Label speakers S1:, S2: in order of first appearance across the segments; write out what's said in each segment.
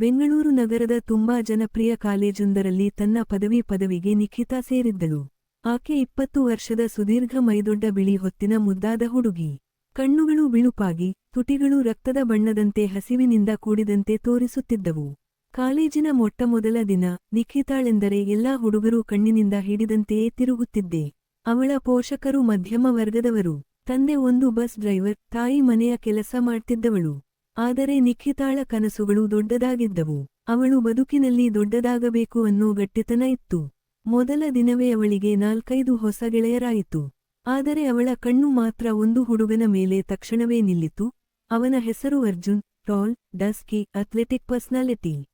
S1: ಬೆಂಗಳೂರು ನಗರದ ತುಂಬಾ ಜನಪ್ರಿಯ ಕಾಲೇಜೊಂದರಲ್ಲಿ ತನ್ನ ಪದವಿ ಪದವಿಗೆ ನಿಖಿತಾ ಸೇರಿದ್ದಳು. ಆಕೆ ಇಪ್ಪತ್ತು ವರ್ಷದ ಸುದೀರ್ಘ ಮೈದೊಡ್ಡ ಬಿಳಿ ಹೊತ್ತಿನ ಮುದ್ದಾದ ಹುಡುಗಿ. ಕಣ್ಣುಗಳು ಬಿಳುಪಾಗಿ, ತುಟಿಗಳು ರಕ್ತದ ಬಣ್ಣದಂತೆ ಹಸಿವಿನಿಂದ ಕೂಡಿದಂತೆ ತೋರಿಸುತ್ತಿದ್ದವು. ಕಾಲೇಜಿನ ಮೊಟ್ಟಮೊದಲ ದಿನ ನಿಖಿತಾಳೆಂದರೆ ಎಲ್ಲಾ ಹುಡುಗರು ಕಣ್ಣಿನಿಂದ ಹಿಡಿದಂತೆಯೇ ತಿರುಗುತ್ತಿದ್ದೆ. ಅವಳ ಪೋಷಕರು ಮಧ್ಯಮ ವರ್ಗದವರು. ತಂದೆ ಒಂದು ಬಸ್ ಡ್ರೈವರ್, ತಾಯಿ ಮನೆಯ ಕೆಲಸ ಮಾಡ್ತಿದ್ದವಳು. ಆದರೆ ನಿಖಿತಾಳ ಕನಸುಗಳು ದೊಡ್ಡದಾಗಿದ್ದವು. ಅವಳು ಬದುಕಿನಲ್ಲಿ ದೊಡ್ಡದಾಗಬೇಕು ಅನ್ನೋ ಗಟ್ಟಿತನ ಇತ್ತು. ಮೊದಲ ದಿನವೇ ಅವಳಿಗೆ ನಾಲ್ಕೈದು ಹೊಸ ಗೆಳೆಯರಾಯಿತು. ಆದರೆ ಅವಳ ಕಣ್ಣು ಮಾತ್ರ ಒಂದು ಹುಡುಗನ ಮೇಲೆ ತಕ್ಷಣವೇ ನಿಲ್ಲಿತು. ಅವನ ಹೆಸರು Arjun, tall, dusky, athletic personality.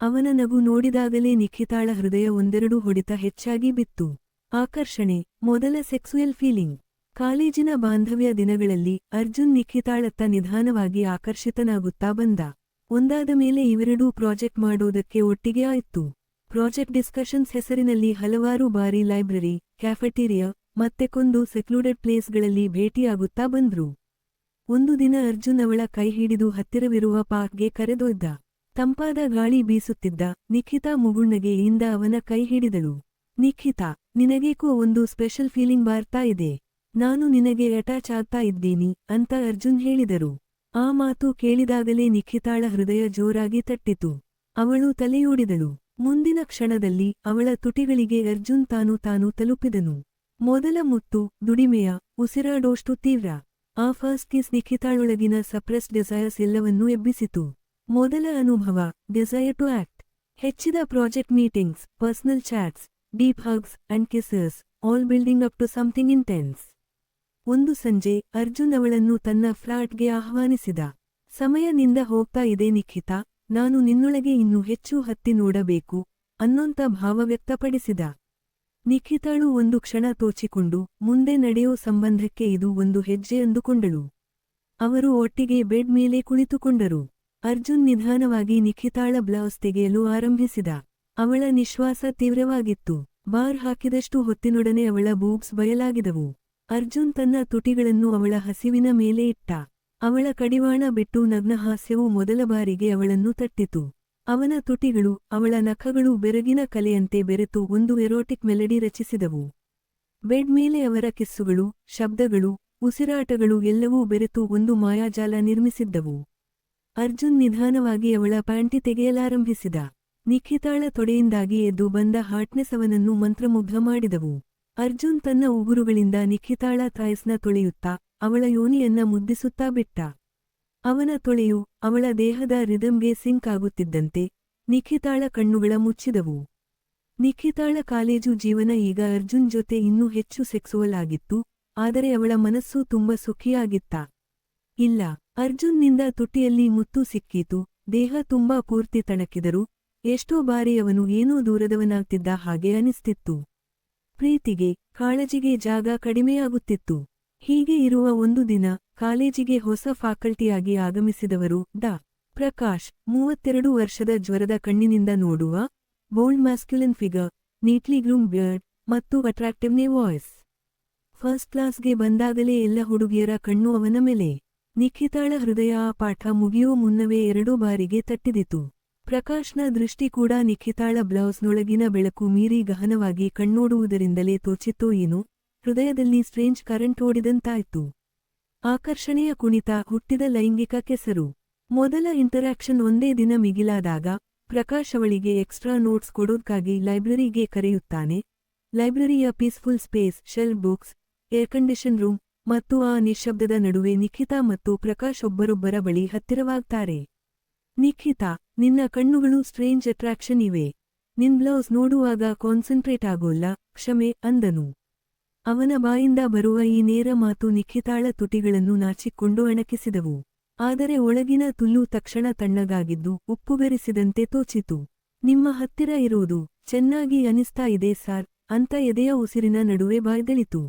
S1: ಅವನ ನಗು ನೋಡಿದಾಗಲೇ ನಿಖಿತಾಳ ಹೃದಯ ಒಂದೆರಡು ಹೊಡಿತ ಹೆಚ್ಚಾಗಿ ಬಿತ್ತು. ಆಕರ್ಷಣೆ, ಮೊದಲ ಸೆಕ್ಸುಯಲ್ ಫೀಲಿಂಗ್. ಕಾಲೇಜಿನ ಬಾಂಧವ್ಯ ದಿನಗಳಲ್ಲಿ ಅರ್ಜುನ್ ನಿಖಿತಾಳತ್ತ ನಿಧಾನವಾಗಿ ಆಕರ್ಷಿತನಾಗುತ್ತಾ ಬಂದ. ಒಂದಾದ ಮೇಲೆ ಇವೆರಡೂ ಪ್ರಾಜೆಕ್ಟ್ ಮಾಡೋದಕ್ಕೆ ಒಟ್ಟಿಗೆ ಆಯಿತು. ಪ್ರಾಜೆಕ್ಟ್ ಡಿಸ್ಕಷನ್ಸ್ ಹೆಸರಿನಲ್ಲಿ ಹಲವಾರು ಬಾರಿ ಲೈಬ್ರರಿ, ಕ್ಯಾಫೆಟೀರಿಯಾ, ಮತ್ತೆ ಕೊಂದು ಸೆಕ್ಲೂಡೆಡ್ ಪ್ಲೇಸ್ಗಳಲ್ಲಿ ಭೇಟಿಯಾಗುತ್ತಾ ಬಂದ್ರು. ಒಂದು ದಿನ ಅರ್ಜುನ್ ಅವಳ ಕೈ ಹಿಡಿದು ಹತ್ತಿರವಿರುವ ಪಾರ್ಕ್ಗೆ ಕರೆದೊಯ್ದ. ತಂಪಾದ ಗಾಳಿ ಬೀಸುತ್ತಿದ್ದ ನಿಖಿತಾ ಮುಗುಣ್ಣಗೆಯಿಂದ ಅವನ ಕೈ ಹಿಡಿದಳು. ನಿಖಿತಾ, ನಿನಗೇಕೋ ಒಂದು ಸ್ಪೆಷಲ್ ಫೀಲಿಂಗ್ ಬಾರ್ತಾ ಇದೆ. ನಾನು ನಿನಗೆ ಅಟ್ಯಾಚ್ ಆಗ್ತಾ ಇದ್ದೀನಿ ಅಂತ ಅರ್ಜುನ್ ಹೇಳಿದರು. ಆ ಮಾತು ಕೇಳಿದಾಗಲೇ ನಿಖಿತಾಳ ಹೃದಯ ಜೋರಾಗಿ ತಟ್ಟಿತು. ಅವಳು ತಲೆಯೋಡಿದಳು. ಮುಂದಿನ ಕ್ಷಣದಲ್ಲಿ ಅವಳ ತುಟಿಗಳಿಗೆ ಅರ್ಜುನ್ ತಾನು ತಾನು ತಲುಪಿದನು. ಮೊದಲ ಮುತ್ತು, ದುಡಿಮೆಯ, ಉಸಿರಾಡೋಷ್ಟು ತೀವ್ರ. ಆ ಫಸ್ಟ್ ಕಿಸ್ ನಿಖಿತಾಳೊಳಗಿನ ಸಪ್ರೆಸ್ ಡಿಸೈರ್ಸ್ ಎಲ್ಲವನ್ನೂ ಎಬ್ಬಿಸಿತು. ಮೊದಲ ಅನುಭವ ಡಿಸೈರ್ ಟು ಆಕ್ಟ್ ಹೆಚ್ಚಿದ project meetings personal chats deep hugs and kisses all building up to something intense ಒಂದು ಸಂಜೆ ಅರ್ಜುನ್ ಅವಳನ್ನು ತನ್ನ ಫ್ಲಾಟ್ಗೆ ಆಹ್ವಾನಿಸಿದ. ಸಮಯ ನಿಂದ ಹೋಗ್ತಾ ಇದೆ ನಿಖಿತಾ, ನಾನು ನಿನ್ನೊಳಗೆ ಇನ್ನೂ ಹೆಚ್ಚು ಹತ್ತಿ ನೋಡಬೇಕು, ಅನ್ನೊಂತ ಭಾವ ವ್ಯಕ್ತಪಡಿಸಿದ. ನಿಖಿತಾಳು ಒಂದು ಕ್ಷಣ ತೋಚಿಕೊಂಡು, ಮುಂದೆ ನಡೆಯೋ ಸಂಬಂಧಕ್ಕೆ ಇದು ಒಂದು ಹೆಜ್ಜೆ ಅಂದುಕೊಂಡಳು. ಅವರು ಒಟ್ಟಿಗೆ ಬೆಡ್ ಮೇಲೆ ಕುಳಿತುಕೊಂಡರು. ಅರ್ಜುನ್ ನಿಧಾನವಾಗಿ ನಿಖಿತಾಳ ಬ್ಲೌಸ್ ತೆಗೆಯಲು ಆರಂಭಿಸಿದ. ಅವಳ ನಿಶ್ವಾಸ ತೀವ್ರವಾಗಿತ್ತು. ಬಾರ್ ಹಾಕಿದಷ್ಟು ಹೊತ್ತಿನೊಡನೆ ಅವಳ ಬೂಬ್ಸ್ ಬಯಲಾಗಿದವು. ಅರ್ಜುನ್ ತನ್ನ ತುಟಿಗಳನ್ನು ಅವಳ ಹಸಿವಿನ ಮೇಲೆ ಇಟ್ಟ. ಅವಳ ಕಡಿವಾಣ ಬಿಟ್ಟು ನಗ್ನಹಾಸ್ಯವು ಮೊದಲ ಬಾರಿಗೆ ಅವಳನ್ನು ತಟ್ಟಿತು. ಅವನ ತುಟಿಗಳು, ಅವಳ ನಖಗಳು ಬೆರಗಿನ ಕಲೆಯಂತೆ ಬೆರೆತು ಒಂದು ಎರೋಟಿಕ್ ಮೆಲಡಿ ರಚಿಸಿದವು. ಬೆಡ್ ಮೇಲೆ ಅವರ ಕಿಸ್ಸುಗಳು, ಶಬ್ದಗಳು, ಉಸಿರಾಟಗಳು ಎಲ್ಲವೂ ಬೆರೆತು ಒಂದು ಮಾಯಾಜಾಲ ನಿರ್ಮಿಸಿದ್ದವು. ಅರ್ಜುನ್ ನಿಧಾನವಾಗಿ ಅವಳ ಪ್ಯಾಂಟಿ ತೆಗೆಯಲಾರಂಭಿಸಿದ. ನಿಖಿತಾಳ ತೊಡೆಯಿಂದಾಗಿ ಎದ್ದು ಬಂದ ಹಾಟ್ನೆಸ್ ಅವನನ್ನು ಮಂತ್ರಮುಗ್ಧ ಮಾಡಿದವು. ಅರ್ಜುನ್ ತನ್ನ ಉಗುರುಗಳಿಂದ ನಿಖಿತಾಳ ತಾಯಸ್ನ ತೊಳೆಯುತ್ತಾ ಅವಳ ಯೋನಿಯನ್ನ ಮುದ್ದಿಸುತ್ತಾ ಬಿಟ್ಟ. ಅವನ ತೊಳೆಯು ಅವಳ ದೇಹದ ರಿದಂಗೆ ಸಿಂಕ್ ಆಗುತ್ತಿದ್ದಂತೆ ನಿಖಿತಾಳ ಕಣ್ಣುಗಳ ಮುಚ್ಚಿದವು. ನಿಖಿತಾಳ ಕಾಲೇಜು ಜೀವನ ಈಗ ಅರ್ಜುನ್ ಜೊತೆ ಇನ್ನೂ ಹೆಚ್ಚು ಸೆಕ್ಸುವಲ್ ಆಗಿತ್ತು, ಆದರೆ ಅವಳ ಮನಸ್ಸು ತುಂಬ ಸುಖಿಯಾಗಿತ್ತ. ಇಲ್ಲ, ಅರ್ಜುನ್ನಿಂದ ತುಟಿಯಲ್ಲಿ ಮುತ್ತು ಸಿಕ್ಕೀತು, ದೇಹ ತುಂಬಾ ಪೂರ್ತಿ ತಣಕಿದರು, ಎಷ್ಟೋ ಬಾರಿ ಅವನು ಏನೂ ದೂರದವನಾಗ್ತಿದ್ದ ಹಾಗೆ ಅನಿಸ್ತಿತ್ತು. ಪ್ರೀತಿಗೆ, ಕಾಳಜಿಗೆ ಜಾಗ ಕಡಿಮೆಯಾಗುತ್ತಿತ್ತು. ಹೀಗೆ ಇರುವ ಒಂದು ದಿನ ಕಾಲೇಜಿಗೆ ಹೊಸ ಫ್ಯಾಕಲ್ಟಿಯಾಗಿ ಆಗಮಿಸಿದವರು ಡಾ. ಪ್ರಕಾಶ್, ಮೂವತ್ತೆರಡು ವರ್ಷದ ಜ್ವರದ ಕಣ್ಣಿನಿಂದ ನೋಡುವ bold masculine figure, neatly groom beard ಮತ್ತು ಅಟ್ರಾಕ್ಟಿವ್ನೇ ವಾಯ್ಸ್. ಫಸ್ಟ್ ಕ್ಲಾಸ್ಗೆ ಬಂದಾಗಲೇ ಎಲ್ಲ ಹುಡುಗಿಯರ ಕಣ್ಣು ಅವನ ಮೇಲೆ. ನಿಖಿತಾಳ ಹೃದಯ ಆ ಪಾಠ ಮುಗಿಯುವ ಮುನ್ನವೇ ಎರಡೂ ಬಾರಿಗೆ ತಟ್ಟಿದಿತು ಪ್ರಕಾಶ್ನ ದೃಷ್ಟಿ ಕೂಡ ನಿಖಿತಾಳ ಬ್ಲೌಸ್ನೊಳಗಿನ ಬೆಳಕು ಮೀರಿ ಗಹನವಾಗಿ ಕಣ್ಣೋಡುವುದರಿಂದಲೇ ತೋಚಿತ್ತೋ ಏನೋ. ಹೃದಯದಲ್ಲಿ ಸ್ಟ್ರೇಂಜ್ ಕರೆಂಟ್ ಓಡಿದಂತಾಯ್ತು. ಆಕರ್ಷಣೆಯ ಕುಣಿತ ಹುಟ್ಟಿದ ಲೈಂಗಿಕ ಕೆಸರು. ಮೊದಲ ಇಂಟರಾಕ್ಷನ್ ಒಂದೇ ದಿನ ಮಿಗಿಲಾದಾಗ ಪ್ರಕಾಶ್ ಅವಳಿಗೆ ಎಕ್ಸ್ಟ್ರಾ ನೋಟ್ಸ್ ಕೊಡೋದ್ಕಾಗಿ ಲೈಬ್ರರಿಗೆ ಕರೆಯುತ್ತಾನೆ. ಲೈಬ್ರರಿಯ peaceful space, shelf books, air condition room ಮತ್ತು ಆ ನಿಶಬ್ದದ ನಡುವೆ ನಿಖಿತಾ ಮತ್ತು ಪ್ರಕಾಶ್ ಒಬ್ಬರೊಬ್ಬರ ಬಳಿ ಹತ್ತಿರವಾಗ್ತಾರೆ. ನಿಖಿತಾ ನಿನ್ನ ಕಣ್ಣುಗಳು ಸ್ಟ್ರೇಂಜ್ ಅಟ್ರಾಕ್ಷನ್ ಇವೆ. ನಿನ್ ಬ್ಲೌಸ್ ನೋಡುವಾಗ ಕಾನ್ಸಂಟ್ರೇಟ್ ಆಗೋಲ್ಲ, ಕ್ಷಮೆ ಅಂದನು. ಅವನ ಬಾಯಿಂದ ಬರುವ ಈ ನೇರ ಮಾತು ನಿಖಿತಾಳ ತುಟಿಗಳನ್ನು ನಾಚಿಕೊಂಡು ಅಣಕಿಸಿದವು. ಆದರೆ ಒಳಗಿನ ತುಲ್ಲು ತಕ್ಷಣ ತಣ್ಣಗಾಗಿದ್ದು ಉಪ್ಪುಗರಿಸಿದಂತೆ ತೋಚಿತು. ನಿಮ್ಮ ಹತ್ತಿರ ಇರುವುದು ಚೆನ್ನಾಗಿ ಅನಿಸ್ತಾ ಇದೆ ಸಾರ್, ಅಂತ ಎದೆಯ ಉಸಿರಿನ ನಡುವೆ ಬಾಯ್ದಳಿತು.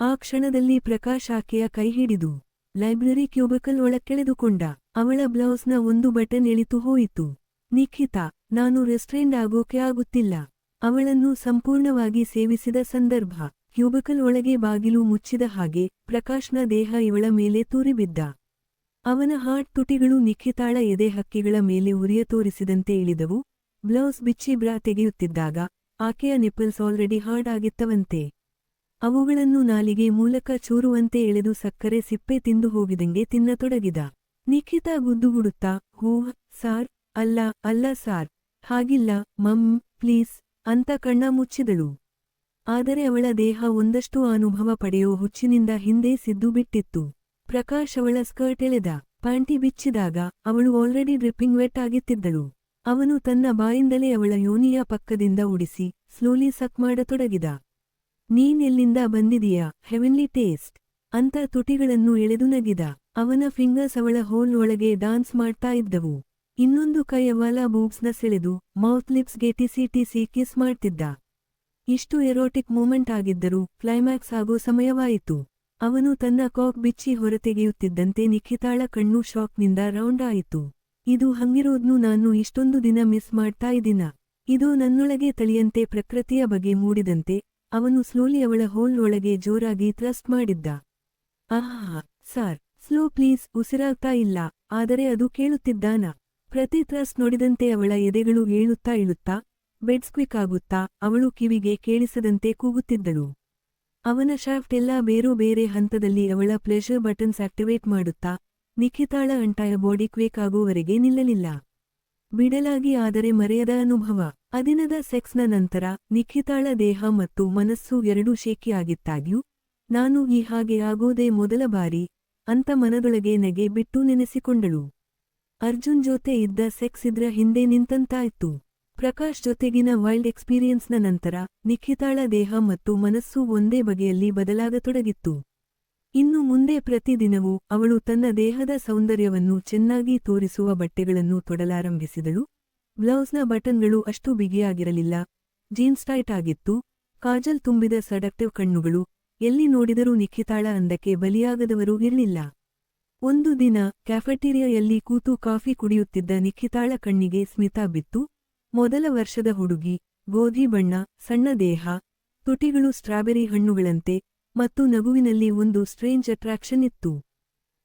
S1: ಆ ಕ್ಷಣದಲ್ಲಿ ಪ್ರಕಾಶ್ ಆಕೆಯ ಕೈ ಹಿಡಿದು ಲೈಬ್ರರಿ ಕ್ಯೂಬಕಲ್ ಒಳಕ್ಕೆಳೆದುಕೊಂಡ ಅವಳ ಬ್ಲೌಸ್ನ ಒಂದು ಬಟನ್ ಇಳಿತು ಹೋಯಿತು. ನಿಖಿತಾ, ನಾನು ರೆಸ್ಟ್ರೇಂಡ್ ಆಗೋಕೆ ಆಗುತ್ತಿಲ್ಲ. ಅವಳನ್ನು ಸಂಪೂರ್ಣವಾಗಿ ಸೇವಿಸಿದ ಸಂದರ್ಭ, ಕ್ಯೂಬಕಲ್ ಒಳಗೆ ಬಾಗಿಲು ಮುಚ್ಚಿದ ಹಾಗೆ ಪ್ರಕಾಶ್ನ ದೇಹ ಇವಳ ಮೇಲೆ ತೂರಿಬಿದ್ದ. ಅವನ ಹಾರ್ಟ್ ತುಟಿಗಳು ನಿಖಿತಾಳ ಎದೆ ಹಕ್ಕಿಗಳ ಮೇಲೆ ಉರಿಯ ತೋರಿಸಿದಂತೆ ಇಳಿದವು. ಬ್ಲೌಸ್ ಬಿಚ್ಚಿ ಬ್ರಾ ತೆಗೆಯುತ್ತಿದ್ದಾಗ, ಆಕೆಯ ನಿಪ್ಪಲ್ಸ್ ಆಲ್ರೆಡಿ ಹಾರ್ಡ್ ಆಗಿತ್ತವಂತೆ. ಅವುಗಳನ್ನು ನಾಲಿಗೆ ಮೂಲಕ ಚೂರುವಂತೆ ಎಳೆದು ಸಕ್ಕರೆ ಸಿಪ್ಪೆ ತಿಂದು ಹೋಗಿದಂಗೆ ತಿನ್ನತೊಡಗಿದ. ನಿಖಿತಾ ಗುದ್ದುಗುಡುತ್ತಾ ಹೂ, ಸಾರ್, ಅಲ್ಲ ಅಲ್ಲ ಸಾರ್, ಹಾಗಿಲ್ಲ, ಮಮ್, ಪ್ಲೀಸ್, ಅಂತ ಕಣ್ಣ ಮುಚ್ಚಿದಳು. ಆದರೆ ಅವಳ ದೇಹ ಒಂದಷ್ಟು ಅನುಭವ ಪಡೆಯೋ ಹುಚ್ಚಿನಿಂದ ಹಿಂದೆ ಸಿದ್ದು ಬಿಟ್ಟಿತ್ತು. ಪ್ರಕಾಶ್ ಅವಳ ಸ್ಕರ್ಟ್ ಎಳೆದ, ಪ್ಯಾಂಟಿ ಬಿಚ್ಚಿದಾಗ ಅವಳು ಆಲ್ರೆಡಿ ಡ್ರಿಪ್ಪಿಂಗ್ ವೆಟ್ ಆಗಿತ್ತಿದ್ದಳು. ಅವನು ತನ್ನ ಬಾಯಿಂದಲೇ ಅವಳ ಯೋನಿಯ ಪಕ್ಕದಿಂದ ಉಡಿಸಿ, ಸ್ಲೋಲಿ ಸಕ್ ಮಾಡತೊಡಗಿದ. ನೀನ್ ಬಂದಿದೀಯ? ಹೆವೆನ್ಲಿ ಟೇಸ್ಟ್ ಅಂತ ತುಟಿಗಳನ್ನು ಎಳೆದು ನಗಿದ. ಅವನ ಫಿಂಗರ್ಸ್ ಅವಳ ಹೋಲ್ ಒಳಗೆ ಡಾನ್ಸ್ ಮಾಡ್ತಾ ಇದ್ದವು. ಇನ್ನೊಂದು ಕೈ ಅವಳ ಬೂಬ್ಸ್ನ ಸೆಳೆದು ಮೌತ್ ಲಿಪ್ಸ್ಗೆ ಟಿಸಿ ಟಿಸಿ ಕಿಸ್ ಮಾಡ್ತಿದ್ದ. ಇಷ್ಟು ಎರೋಟಿಕ್ ಮೂಮೆಂಟ್ ಆಗಿದ್ದರೂ ಕ್ಲೈಮ್ಯಾಕ್ಸ್ ಆಗೋ ಸಮಯವಾಯಿತು. ಅವನು ತನ್ನ ಕಾಕ್ ಬಿಚ್ಚಿ ಹೊರತೆಗೆಯುತ್ತಿದ್ದಂತೆ ನಿಖಿತಾಳ ಕಣ್ಣು ಶಾಕ್ನಿಂದ ರೌಂಡ್ ಆಯಿತು. ಇದು ಹಂಗಿರೋದ್ನು ನಾನು ಇಷ್ಟೊಂದು ದಿನ ಮಿಸ್ ಮಾಡ್ತಾ ಇದ್ದೀನ? ಇದು ನನ್ನೊಳಗೆ ತಳಿಯಂತೆ ಪ್ರಕೃತಿಯ ಬಗೆ ಮೂಡಿದಂತೆ ಅವನು ಸ್ಲೋಲಿ ಅವಳ ಹೋಲ್ ಒಳಗೆ ಜೋರಾಗಿ ಥ್ರಸ್ಟ್ ಮಾಡಿದ್ದ. ಆಹಾ, ಸಾರ್, ಸ್ಲೋ ಪ್ಲೀಸ್ ಉಸಿರಾಗ್ತಾ ಇಲ್ಲ, ಆದರೆ ಅದು ಕೇಳುತ್ತಿದ್ದಾನ. ಪ್ರತಿ ಥ್ರಸ್ಟ್ ನೋಡಿದಂತೆ ಅವಳ ಎದೆಗಳು ಏಳುತ್ತಾ ಇಳುತ್ತಾ, ಬೆಡ್ ಸ್ಕ್ವಿಕ್ ಆಗುತ್ತಾ, ಅವಳು ಕಿವಿಗೆ ಕೇಳಿಸದಂತೆ ಕೂಗುತ್ತಿದ್ದಳು. ಅವನ ಶಾಫ್ಟ್ ಎಲ್ಲಾ ಬೇರೋ ಬೇರೆ ಹಂತದಲ್ಲಿ ಅವಳ ಪ್ಲೆಷರ್ ಬಟನ್ಸ್ ಆಕ್ಟಿವೇಟ್ ಮಾಡುತ್ತಾ, ನಿಖಿತಾಳ ಅಂಟಾಯ ಬಾಡಿ ಕ್ವೇಕ್ ಆಗುವವರೆಗೆ ನಿಲ್ಲಲಿಲ್ಲ. ಬಿಡಲಾಗಿ ಆದರೆ ಮರೆಯದ ಅನುಭವ. ಅದಿನದ ಸೆಕ್ಸ್ನ ನಂತರ ನಿಖಿತಾಳ ದೇಹ ಮತ್ತು ಮನಸ್ಸು ಎರಡೂ ಶೇಕಿಯಾಗಿತ್ತಾಗ್ಯೂ ನಾನು ಈ ಹಾಗೆ ಆಗೋದೇ ಮೊದಲ ಬಾರಿ, ಅಂತ ಮನದೊಳಗೆ ನೆಗೆ ಬಿಟ್ಟು ನೆನೆಸಿಕೊಂಡಳು. ಅರ್ಜುನ್ ಜೊತೆ ಇದ್ದ ಸೆಕ್ಸ್ ಇದ್ರ ಹಿಂದೆ ನಿಂತಂತಾಯ್ತು. ಪ್ರಕಾಶ್ ಜೊತೆಗಿನ ವೈಲ್ಡ್ ಎಕ್ಸ್ಪೀರಿಯನ್ಸ್ನ ನಂತರ ನಿಖಿತಾಳ ದೇಹ ಮತ್ತು ಮನಸ್ಸು ಒಂದೇ ಬಗೆಯಲ್ಲಿ ಬದಲಾಗತೊಡಗಿತ್ತು. ಇನ್ನು ಮುಂದೆ ಪ್ರತಿದಿನವೂ ಅವಳು ತನ್ನ ದೇಹದ ಸೌಂದರ್ಯವನ್ನು ಚೆನ್ನಾಗಿ ತೋರಿಸುವ ಬಟ್ಟೆಗಳನ್ನು ತೊಡಲಾರಂಭಿಸಿದಳು. ಬ್ಲೌಸ್ನ ಬಟನ್ಗಳು ಅಷ್ಟು ಬಿಗಿಯಾಗಿರಲಿಲ್ಲ. ಜೀನ್ಸ್ ಟೈಟ್ ಆಗಿತ್ತು. ಕಾಜಲ್ ತುಂಬಿದ ಸಡಕ್ಟಿವ್ ಕಣ್ಣುಗಳು. ಎಲ್ಲಿ ನೋಡಿದರೂ ನಿಖಿತಾಳ ಅಂದಕ್ಕೆ ಬಲಿಯಾಗದವರು ಇರಲಿಲ್ಲ. ಒಂದು ದಿನ ಕ್ಯಾಫೆಟೀರಿಯಾಯಲ್ಲಿ ಕೂತು ಕಾಫಿ ಕುಡಿಯುತ್ತಿದ್ದ ನಿಖಿತಾಳ ಕಣ್ಣಿಗೆ ಸ್ಮಿತಾ ಬಿತ್ತು. ಮೊದಲ ವರ್ಷದ ಹುಡುಗಿ, ಗೋಧಿ ಬಣ್ಣ, ಸಣ್ಣ ದೇಹ, ತುಟಿಗಳು ಸ್ಟ್ರಾಬೆರಿ ಹಣ್ಣುಗಳಂತೆ ಮತ್ತು ನಗುವಿನಲ್ಲಿ ಒಂದು ಸ್ಟ್ರೇಂಜ್ ಅಟ್ರಾಕ್ಷನ್ ಇತ್ತು.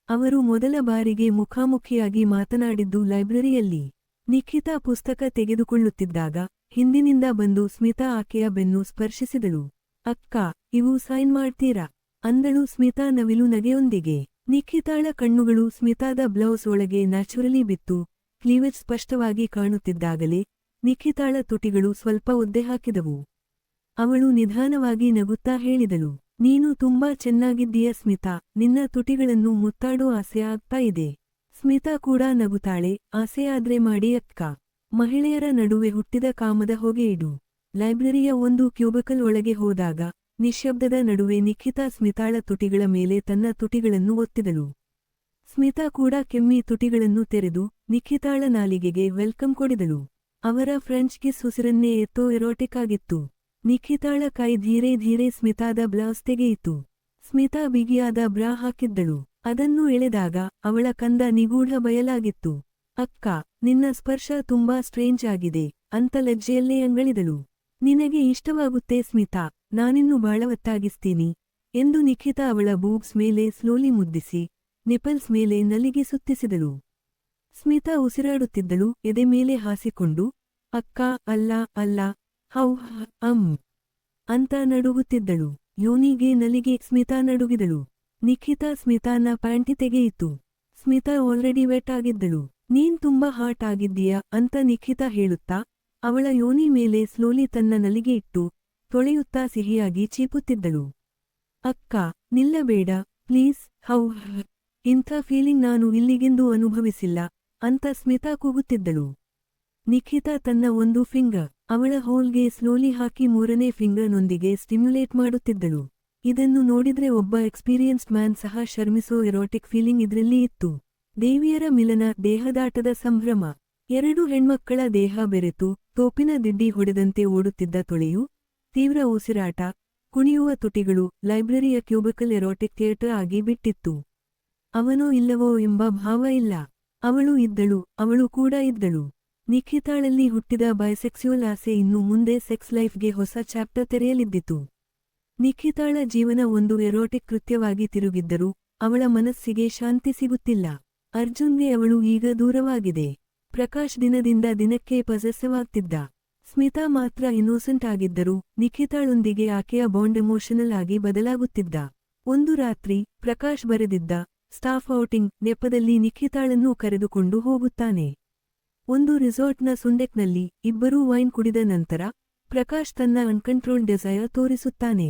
S1: ಅವರು ಮೊದಲ ಬಾರಿಗೆ ಮುಖಾಮುಖಿಯಾಗಿ ಮಾತನಾಡಿದ್ದು ಲೈಬ್ರರಿಯಲ್ಲಿ. ನಿಖಿತಾ ಪುಸ್ತಕ ತೆಗೆದುಕೊಳ್ಳುತ್ತಿದ್ದಾಗ, ಹಿಂದಿನಿಂದ ಬಂದು ಸ್ಮಿತಾ ಆಕೆಯ ಬೆನ್ನು ಸ್ಪರ್ಶಿಸಿದಳು. ಅಕ್ಕ, ಇವು ಸೈನ್ ಮಾಡ್ತೀರಾ? ಅಂದಳು ಸ್ಮಿತಾ ನವಿಲು ನಗೆಯೊಂದಿಗೆ. ನಿಖಿತಾಳ ಕಣ್ಣುಗಳು ಸ್ಮಿತಾದ ಬ್ಲೌಸ್ ಒಳಗೆ ನ್ಯಾಚುರಲಿ ಬಿತ್ತು. ಕ್ಲೀವೇಜ್ ಸ್ಪಷ್ಟವಾಗಿ ಕಾಣುತ್ತಿದ್ದಾಗಲೇ ನಿಖಿತಾಳ ತುಟಿಗಳು ಸ್ವಲ್ಪ ಒದ್ದೆ ಹಾಕಿದವು. ಅವಳು ನಿಧಾನವಾಗಿ ನಗುತ್ತಾ ಹೇಳಿದಳು. ನೀನು ತುಂಬಾ ಚೆನ್ನಾಗಿದ್ದೀಯ ಸ್ಮಿತಾ. ನಿನ್ನ ತುಟಿಗಳನ್ನು ಮುತ್ತಾಡೋ ಆಸೆ ಆಗ್ತಾ ಇದೆ. ಸ್ಮಿತಾ ಕೂಡ ನಗುತ್ತಾಳೆ. ಆಸೆಯಾದ್ರೆ ಮಾಡಿ ಅಕ್ಕ. ಮಹಿಳೆಯರ ನಡುವೆ ಹುಟ್ಟಿದ ಕಾಮದ ಹೊಗೆಯಿಡು ಲೈಬ್ರರಿಯ ಒಂದು ಕ್ಯೂಬಕಲ್ ಒಳಗೆ ಹೋದಾಗ, ನಿಶ್ಶಬ್ದದ ನಡುವೆ ನಿಖಿತಾ ಸ್ಮಿತಾಳ ತುಟಿಗಳ ಮೇಲೆ ತನ್ನ ತುಟಿಗಳನ್ನು ಒತ್ತಿದಳು. ಸ್ಮಿತಾ ಕೂಡ ಕೆಮ್ಮಿ ತುಟಿಗಳನ್ನು ತೆರೆದು, ನಿಖಿತಾಳ ನಾಲಿಗೆಗೆ ವೆಲ್ಕಮ್ ಕೊಡಿದಳು. ಅವರ ಫ್ರೆಂಚ್ ಕಿಸ್ ಉಸಿರನ್ನೇ ಎತ್ತೋ ಎರೋಟಿಕ್ ಆಗಿತ್ತು. ನಿಖಿತಾಳ ಕೈ ಧೀರೆ ಧೀರೆ ಸ್ಮಿತಾದ ಬ್ಲೌಸ್ ತೆಗೆಯಿತು. ಸ್ಮಿತಾ ಬಿಗಿಯಾದ ಬ್ರಾ ಹಾಕಿದ್ದಳು. ಅದನ್ನು ಎಳೆದಾಗ ಅವಳ ಕಂದ ನಿಗೂಢ ಬಯಲಾಗಿತ್ತು. ಅಕ್ಕ, ನಿನ್ನ ಸ್ಪರ್ಶ ತುಂಬಾ ಸ್ಟ್ರೇಂಜ್ ಆಗಿದೆ ಅಂತ ಲಜ್ಜೆಯಲ್ಲೇ ಅಂಗಳಿದಳು. ನಿನಗೆ ಇಷ್ಟವಾಗುತ್ತೆ ಸ್ಮಿತಾ, ನಾನಿನ್ನು ಬಾಳವತ್ತಾಗಿಸ್ತೀನಿ ಎಂದು ನಿಖಿತಾ ಅವಳ ಬೂಬ್ಸ್ ಮೇಲೆ ಸ್ಲೋಲಿ ಮುದ್ದಿಸಿ, ನಿಪಲ್ಸ್ ಮೇಲೆ ನಲಿಗೆ ಸುತ್ತಿಸಿದಳು. ಸ್ಮಿತಾ ಉಸಿರಾಡುತ್ತಿದ್ದಳು, ಎದೆ ಮೇಲೆ ಹಾಸಿಕೊಂಡು, ಅಕ್ಕ, ಅಲ್ಲ ಅಲ್ಲ ಹೌ ಅಂ ಅಂತ ನಡುಗುತ್ತಿದ್ದಳು. ಯೋನಿಗೆ ನಲಿಗೆ ಸ್ಮಿತಾ ನಡುಗಿದಳು. ನಿಖಿತಾ ಸ್ಮಿತಾನ ಪ್ಯಾಂಟಿ ತೆಗೆಯಿತು. ಸ್ಮಿತಾ ಆಲ್ರೆಡಿ ವೆಟ್ ಆಗಿದ್ದಳು. ನೀನ್ ತುಂಬಾ ಹಾಟ್ ಆಗಿದ್ದೀಯಾ ಅಂತ ನಿಖಿತಾ ಹೇಳುತ್ತಾ ಅವಳ ಯೋನಿ ಮೇಲೆ ಸ್ಲೋಲಿ ತನ್ನ ನಲಿಗೆ ಇಟ್ಟು ತೊಳೆಯುತ್ತಾ ಸಿಹಿಯಾಗಿ ಚೀಪುತ್ತಿದ್ದಳು. ಅಕ್ಕ ನಿಲ್ಲಬೇಡ ಪ್ಲೀಸ್ ಹ, ಇಂಥ ಫೀಲಿಂಗ್ ನಾನು ಇಲ್ಲಿಗೆಂದೂ ಅನುಭವಿಸಿಲ್ಲ ಅಂತ ಸ್ಮಿತಾ ಕೂಗುತ್ತಿದ್ದಳು. ನಿಖಿತಾ ತನ್ನ ಒಂದು ಫಿಂಗರ್ ಅವಳ ಹೋಲ್ಗೆ ಸ್ಲೋಲಿ ಹಾಕಿ ಮೂರನೇ ಫಿಂಗರ್ನೊಂದಿಗೆ ಸ್ಟಿಮ್ಯುಲೇಟ್ ಮಾಡುತ್ತಿದ್ದಳು. ಇದನ್ನು ನೋಡಿದ್ರೆ ಒಬ್ಬ ಎಕ್ಸ್ಪೀರಿಯನ್ಸ್ಡ್ ಮ್ಯಾನ್ ಸಹ ಶರ್ಮಿಸೋ ಎರೋಟಿಕ್ ಫೀಲಿಂಗ್ ಇದರಲ್ಲಿ ಇತ್ತು. ದೇವಿಯರ ಮಿಲನ, ದೇಹದಾಟದ ಸಂಭ್ರಮ. ಎರಡು ಹೆಣ್ಮಕ್ಕಳ ದೇಹ ಬೆರೆತು, ತೋಪಿನ ದಿಡ್ಡಿ ಹೊಡೆದಂತೆ ಓಡುತ್ತಿದ್ದ ತೊಳೆಯು, ತೀವ್ರ ಉಸಿರಾಟ, ಕುಣಿಯುವ ತುಟಿಗಳು, ಲೈಬ್ರರಿಯ ಕ್ಯೂಬಿಕಲ್ ಎರೋಟಿಕ್ ಥಿಯೇಟರ್ ಆಗಿ ಬಿಟ್ಟಿತ್ತು. ಅವನೋ ಇಲ್ಲವೋ ಎಂಬ ಭಾವ ಇಲ್ಲ. ಅವಳು ಇದ್ದಳು, ಅವಳು ಕೂಡ ಇದ್ದಳು. ನಿಖಿತಾಳಲ್ಲಿ ಹುಟ್ಟಿದ ಬೈಸೆಕ್ಸ್ಯುವಲ್ ಆಸೆ ಇನ್ನು ಮುಂದೆ ಸೆಕ್ಸ್ ಲೈಫ್ಗೆ ಹೊಸ ಚಾಪ್ಟರ್ ತೆರೆಯಲಿದ್ದಿತು. ನಿಖಿತಾಳ ಜೀವನ ಒಂದು ಎರೋಟಿಕ್ ಕೃತ್ಯವಾಗಿ ತಿರುಗಿದ್ದರೂ ಅವಳ ಮನಸ್ಸಿಗೆ ಶಾಂತಿ ಸಿಗುತ್ತಿಲ್ಲ. ಅರ್ಜುನ್ಗೆ ಅವಳು ಈಗ ದೂರವಾಗಿದೆ. ಪ್ರಕಾಶ್ ದಿನದಿಂದ ದಿನಕ್ಕೆ ಪಸಸ್ಯವಾಗ್ತಿದ್ದ ಸ್ಮಿತಾ ಮಾತ್ರ ಇನ್ನೋಸೆಂಟ್ ಆಗಿದ್ದರೂ ನಿಖಿತಾಳೊಂದಿಗೆ ಆಕೆಯ ಬಾಂಡ್ ಎಮೋಷನಲ್ ಆಗಿ ಬದಲಾಗುತ್ತಿದ್ದ. ಒಂದು ರಾತ್ರಿ ಪ್ರಕಾಶ್ ಬರೆದಿದ್ದ ಸ್ಟಾಫ್ ಔಟಿಂಗ್ ನೆಪದಲ್ಲಿ ನಿಖಿತಾಳನ್ನು ಕರೆದುಕೊಂಡು ಹೋಗುತ್ತಾನೆ. ಒಂದು ರಿಸಾರ್ಟ್ನ ಸುಂಡೆಕ್ನಲ್ಲಿ ಇಬ್ಬರೂ ವೈನ್ ಕುಡಿದ ನಂತರ ಪ್ರಕಾಶ್ ತನ್ನ ಅನ್ಕಂಟ್ರೋಲ್ ಡಿಸೈರ್ ತೋರಿಸುತ್ತಾನೆ.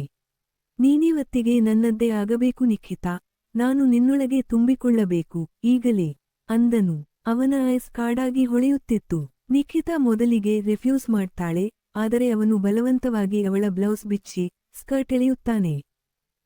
S1: ನೀನಿವತ್ತಿಗೆ ನನ್ನದ್ದೇ ಆಗಬೇಕು ನಿಖಿತಾ. ನಾನು ನಿನ್ನೊಳಗೆ ತುಂಬಿಕೊಳ್ಳಬೇಕು, ಈಗಲೇ, ಅಂದನು. ಅವನ ಐಸ್ ಕಾಡಾಗಿ ಹೊಳೆಯುತ್ತಿತ್ತು. ನಿಖಿತಾ ಮೊದಲಿಗೆ ರಿಫ್ಯೂಸ್ ಮಾಡ್ತಾಳೆ, ಆದರೆ ಅವನು ಬಲವಂತವಾಗಿ ಅವಳ ಬ್ಲೌಸ್ ಬಿಚ್ಚಿ ಸ್ಕರ್ಟ್ ಎಳೆಯುತ್ತಾನೆ.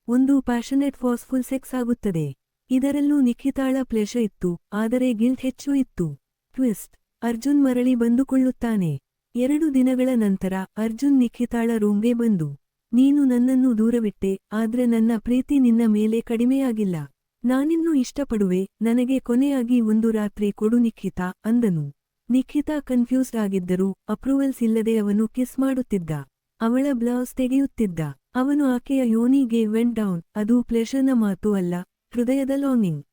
S1: ಒಂದು ಪ್ಯಾಷನೆಟ್ ಫಾಸ್ಫುಲ್ ಸೆಕ್ಸ್ ಆಗುತ್ತದೆ. ಇದರಲ್ಲೂ ನಿಖಿತಾಳ ಪ್ಲೇಷ ಇತ್ತು, ಆದರೆ ಗಿಲ್ಟ್ ಹೆಚ್ಚು ಇತ್ತು. ಟ್ವಿಸ್ಟ್ ಅರ್ಜುನ್ ಮರಳಿ ಬಂದುಕೊಳ್ಳುತ್ತಾನೆ. ಎರಡು ದಿನಗಳ ನಂತರ ಅರ್ಜುನ್ ನಿಖಿತಾಳ ರೂಮ್ಗೆ ಬಂದು, ನೀನು ನನ್ನನ್ನು ದೂರವಿಟ್ಟೆ, ಆದ್ರೆ ನನ್ನ ಪ್ರೀತಿ ನಿನ್ನ ಮೇಲೆ ಕಡಿಮೆಯಾಗಿಲ್ಲ. ನಾನಿನ್ನೂ ಇಷ್ಟಪಡುವೆ, ನನಗೆ ಕೊನೆಯಾಗಿ ಒಂದು ರಾತ್ರಿ ಕೊಡು ನಿಖಿತಾ, ಅಂದನು. ನಿಖಿತಾ ಕನ್ಫ್ಯೂಸ್ಡ್ ಆಗಿದ್ದರೂ ಅಪ್ರೂವಲ್ಸ್ ಇಲ್ಲದೆ ಅವನು ಕಿಸ್ ಮಾಡುತ್ತಿದ್ದ. ಅವಳ ಬ್ಲೌಸ್ ತೆಗೆಯುತ್ತಿದ್ದ. ಅವನು ಆಕೆಯ ಯೋನಿಗೆ ವೆಂಟ್ ಡೌನ್. ಅದು ಪ್ಲೇಷರ್ನ ಮಾತು ಅಲ್ಲ, ಹೃದಯದ ಲಾಂಗಿಂಗ್.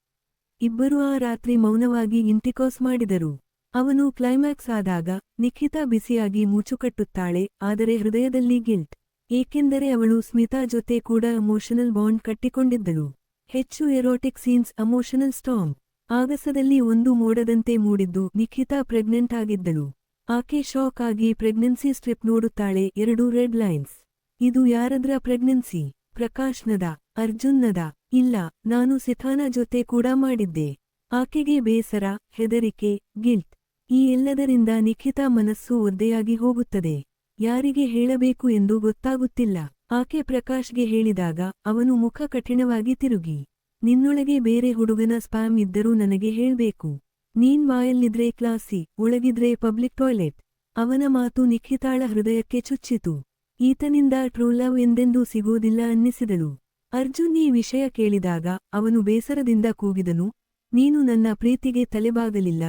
S1: ಇಬ್ಬರೂ ಆ ರಾತ್ರಿ ಮೌನವಾಗಿ ಇಂಟಿಕಾಸ್ ಮಾಡಿದರು. ಅವನು ಕ್ಲೈಮ್ಯಾಕ್ಸ್ ಆದಾಗ ನಿಖಿತಾ ಬಿಸಿಯಾಗಿ ಮೂಚುಕಟ್ಟುತ್ತಾಳೆ, ಆದರೆ ಹೃದಯದಲ್ಲಿ ಗಿಲ್ಟ್. ಏಕೆಂದರೆ ಅವಳು ಸ್ಮಿತಾ ಜೊತೆ ಕೂಡ ಎಮೋಷನಲ್ ಬಾಂಡ್ ಕಟ್ಟಿಕೊಂಡಿದ್ದಳು. ಹೆಚ್ಚು ಎರೋಟಿಕ್ ಸೀನ್ಸ್ ಅಮೋಷನಲ್ ಸ್ಟಾಮ್ ಆಗಸದಲ್ಲಿ ಒಂದು ಮೋಡದಂತೆ ಮೂಡಿದ್ದು ನಿಖಿತಾ ಪ್ರೆಗ್ನೆಂಟ್ ಆಗಿದ್ದಳು. ಆಕೆ ಶಾಕ್ ಆಗಿ ಪ್ರೆಗ್ನೆನ್ಸಿ ಸ್ಟ್ರಿಪ್ ನೋಡುತ್ತಾಳೆ, ಎರಡು ರೆಡ್ ಲೈನ್ಸ್ ಇದು ಯಾರದ್ರ ಪ್ರೆಗ್ನೆನ್ಸಿ ಪ್ರಕಾಶ್ನದ, ಅರ್ಜುನ್ನದ? ಇಲ್ಲ, ನಾನು ಸಿಥಾನ ಜೊತೆ ಕೂಡ ಮಾಡಿದ್ದೆ. ಆಕೆಗೆ ಬೇಸರ, ಹೆದರಿಕೆ, ಗಿಲ್ಟ್. ಈ ಎಲ್ಲದರಿಂದ ನಿಖಿತಾ ಮನಸ್ಸು ಒದ್ದೆಯಾಗಿ ಹೋಗುತ್ತದೆ. ಯಾರಿಗೆ ಹೇಳಬೇಕು ಎಂದು ಗೊತ್ತಾಗುತ್ತಿಲ್ಲ. ಆಕೆ ಪ್ರಕಾಶ್ಗೆ ಹೇಳಿದಾಗ, ಅವನು ಮುಖ ಕಠಿಣವಾಗಿ ತಿರುಗಿ, ನಿನ್ನೊಳಗೆ ಬೇರೆ ಹುಡುಗನ ಸ್ಪ್ಯಾಮ್ ಇದ್ದರೂ ನನಗೆ ಹೇಳ್ಬೇಕು. ನೀನ್ ವಾಯಲ್ಲಿದ್ರೆ ಕ್ಲಾಸಿ, ಒಳಗಿದ್ರೆ ಪಬ್ಲಿಕ್ ಟಾಯ್ಲೆಟ್. ಅವನ ಮಾತು ನಿಖಿತಾಳ ಹೃದಯಕ್ಕೆ ಚುಚ್ಚಿತು. ಈತನಿಂದ ಟ್ರೋಲವ್ ಎಂದೆಂದೂ ಸಿಗೋದಿಲ್ಲ ಅನ್ನಿಸಿದಳು. ಅರ್ಜುನ್ ಈ ವಿಷಯ ಕೇಳಿದಾಗ, ಅವನು ಬೇಸರದಿಂದ ಕೂಗಿದನು, ನೀನು ನನ್ನ ಪ್ರೀತಿಗೆ ತಲೆಬಾಗಲಿಲ್ಲ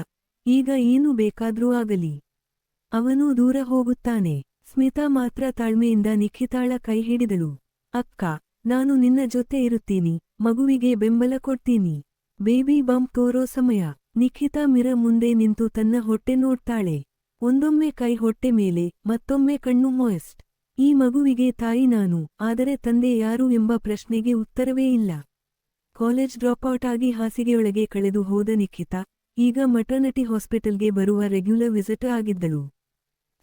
S1: ಈಗ ಏನು ಬೇಕಾದ್ರೂ ಆಗಲಿ. ಅವನು ದೂರ ಹೋಗುತ್ತಾನೆ. ಸ್ಮಿತಾ ಮಾತ್ರ ತಾಳ್ಮೆಯಿಂದ ನಿಖಿತಾಳ ಕೈ ಹಿಡಿದಳು. ಅಕ್ಕ, ನಾನು ನಿನ್ನ ಜೊತೆ ಇರುತ್ತೀನಿ. ಮಗುವಿಗೆ ಬೆಂಬಲ ಕೊಡ್ತೀನಿ. ಬೇಬಿ ಬಂಪ್ ತೋರೋ ಸಮಯ. ನಿಖಿತಾ ಮಿರ ಮುಂದೆ ನಿಂತು ತನ್ನ ಹೊಟ್ಟೆ ನೋಡ್ತಾಳೆ. ಒಂದೊಮ್ಮೆ ಕೈ ಹೊಟ್ಟೆ ಮೇಲೆ, ಮತ್ತೊಮ್ಮೆ ಕಣ್ಣು ಮೊಯಸ್ಟ್. ಈ ಮಗುವಿಗೆ ತಾಯಿ ನಾನು, ಆದರೆ ತಂದೆ ಯಾರು ಎಂಬ ಪ್ರಶ್ನೆಗೆ ಉತ್ತರವೇ ಇಲ್ಲ. ಕಾಲೇಜ್ ಡ್ರಾಪ್ಔಟ್ ಆಗಿ ಹಾಸಿಗೆಯೊಳಗೆ ಕಳೆದು ಹೋದ ನಿಖಿತಾ ಈಗ ಮಟರ್ನಿಟಿ ಹಾಸ್ಪಿಟಲ್ಗೆ ಬರುವ ರೆಗ್ಯುಲರ್ ವಿಸಿಟರ್ ಆಗಿದ್ದಳು.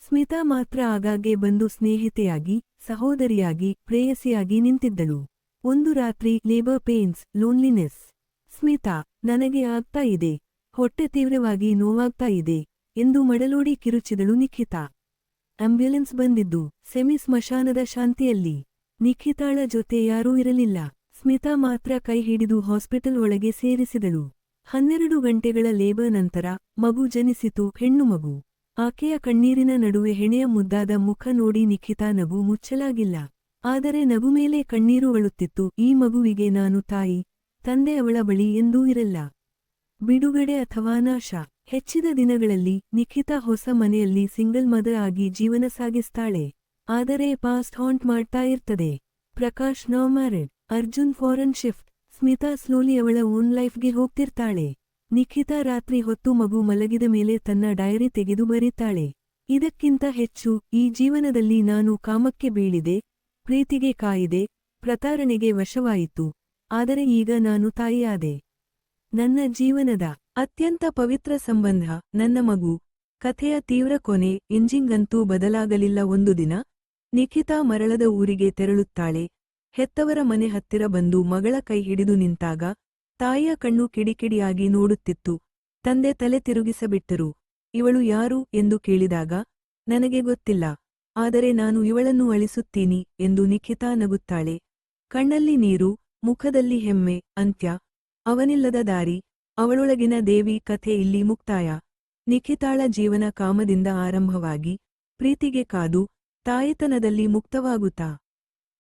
S1: ಸ್ಮಿತಾ ಮಾತ್ರ ಆಗಾಗ್ಗೆ ಬಂದು ಸ್ನೇಹಿತೆಯಾಗಿ, ಸಹೋದರಿಯಾಗಿ, ಪ್ರೇಯಸಿಯಾಗಿ ನಿಂತಿದ್ದಳು. ಒಂದು ರಾತ್ರಿ ಲೇಬರ್ ಪೇನ್ಸ್ ಲೋನ್ಲಿನೆಸ್ ಸ್ಮಿತಾ, ನನಗೆ ಆಗ್ತಾ ಇದೆ. ಹೊಟ್ಟೆ ತೀವ್ರವಾಗಿ ನೋವಾಗ್ತಾ ಇದೆ ಎಂದು ಮಡಲೋಡಿ ಕಿರುಚಿದಳು ನಿಖಿತಾ. ಆಂಬ್ಯುಲೆನ್ಸ್ ಬಂದಿದ್ದು ಸೆಮಿ ಸ್ಮಶಾನದ ಶಾಂತಿಯಲ್ಲಿ. ನಿಖಿತಾಳ ಜೊತೆ ಯಾರೂ ಇರಲಿಲ್ಲ. ಸ್ಮಿತಾ ಮಾತ್ರ ಕೈ ಹಿಡಿದು ಹಾಸ್ಪಿಟಲ್ ಒಳಗೆ ಸೇರಿಸಿದಳು. ಹನ್ನೆರಡು ಗಂಟೆಗಳ ಲೇಬರ್ ನಂತರ ಮಗು ಜನಿಸಿತು, ಹೆಣ್ಣು ಮಗು. ಆಕೆಯ ಕಣ್ಣೀರಿನ ನಡುವೆ ಹೆಣೆಯ ಮುದ್ದಾದ ಮುಖ ನೋಡಿ ನಿಖಿತಾ ನಗು ಮುಚ್ಚಲಾಗಿಲ್ಲ. ಆದರೆ ನಗು ಮೇಲೆ ಕಣ್ಣೀರು ಅಳುತ್ತಿತ್ತು ಈ ಮಗುವಿಗೆ ನಾನು ತಾಯಿ, ತಂದೆ ಅವಳ ಬಳಿ ಎಂದೂ ಇರಲ್ಲ. ಬಿಡುಗಡೆ ಅಥವಾ ನಾಶ. ಹೆಚ್ಚಿದ ದಿನಗಳಲ್ಲಿ ನಿಖಿತಾ ಹೊಸ ಮನೆಯಲ್ಲಿ ಸಿಂಗಲ್ ಮದರ್ ಆಗಿ ಜೀವನ ಸಾಗಿಸ್ತಾಳೆ. ಆದರೆ ಪಾಸ್ಟ್ ಹಾಂಟ್ ಮಾಡ್ತಾ ಇರ್ತದೆ. Prakash, no married. Arjun, foreign shift. Smita slowly ಅವಳ ಓನ್ ಲೈಫ್ಗೆ ಹೋಗ್ತಿರ್ತಾಳೆ. ನಿಖಿತಾ ರಾತ್ರಿ ಹೊತ್ತು ಮಗು ಮಲಗಿದ ಮೇಲೆ ತನ್ನ ಡೈರಿ ತೆಗೆದು ಬರೀತಾಳೆ. ಇದಕ್ಕಿಂತ ಹೆಚ್ಚು, ಈ ಜೀವನದಲ್ಲಿ ನಾನು ಕಾಮಕ್ಕೆ ಬೀಳಿದೆ, ಪ್ರೀತಿಗೆ ಕಾಯಿದೆ ಪ್ರತಾರಣೆಗೆ ವಶವಾಯಿತು. ಆದರೆ ಈಗ ನಾನು ತಾಯಿಯಾದೆ. ನನ್ನ ಜೀವನದ ಅತ್ಯಂತ ಪವಿತ್ರ ಸಂಬಂಧ, ನನ್ನ ಮಗು. ಕಥೆಯ ತೀವ್ರ ಕೊನೆ, ಎಂಜಿಂಗಂತೂ ಬದಲಾಗಲಿಲ್ಲ. ಒಂದು ದಿನ ನಿಖಿತಾ ಮರಳದ ಊರಿಗೆ ತೆರಳುತ್ತಾಳೆ. ಹೆತ್ತವರ ಮನೆ ಹತ್ತಿರ ಬಂದು ಮಗಳ ಕೈ ಹಿಡಿದು ನಿಂತಾಗ ತಾಯಿಯ ಕಣ್ಣು ಕಿಡಿಕಿಡಿಯಾಗಿ ನೋಡುತ್ತಿತ್ತು. ತಂದೆ ತಲೆ ತಿರುಗಿಸಬಿಟ್ಟರು. ಇವಳು ಯಾರು? ಎಂದು ಕೇಳಿದಾಗ, ನನಗೆ ಗೊತ್ತಿಲ್ಲ. ಆದರೆ ನಾನು ಇವಳನ್ನು ಅಳಿಸುತ್ತೀನಿ ಎಂದು ನಿಖಿತಾ ನಗುತ್ತಾಳೆ. ಕಣ್ಣಲ್ಲಿ ನೀರು, ಮುಖದಲ್ಲಿ ಹೆಮ್ಮೆ, ಅಂತ್ಯ. ಅವನಿಲ್ಲದ ದಾರಿ. ಅವಳೊಳಗಿನ ದೇವಿ ಕಥೆ ಇಲ್ಲಿ ಮುಕ್ತಾಯ. ನಿಖಿತಾಳ ಜೀವನ ಕಾಮದಿಂದ ಆರಂಭವಾಗಿ, ಪ್ರೀತಿಗೆ ಕಾದು, ತಾಯತನದಲ್ಲಿ ಮುಕ್ತವಾಗುತ್ತಾ?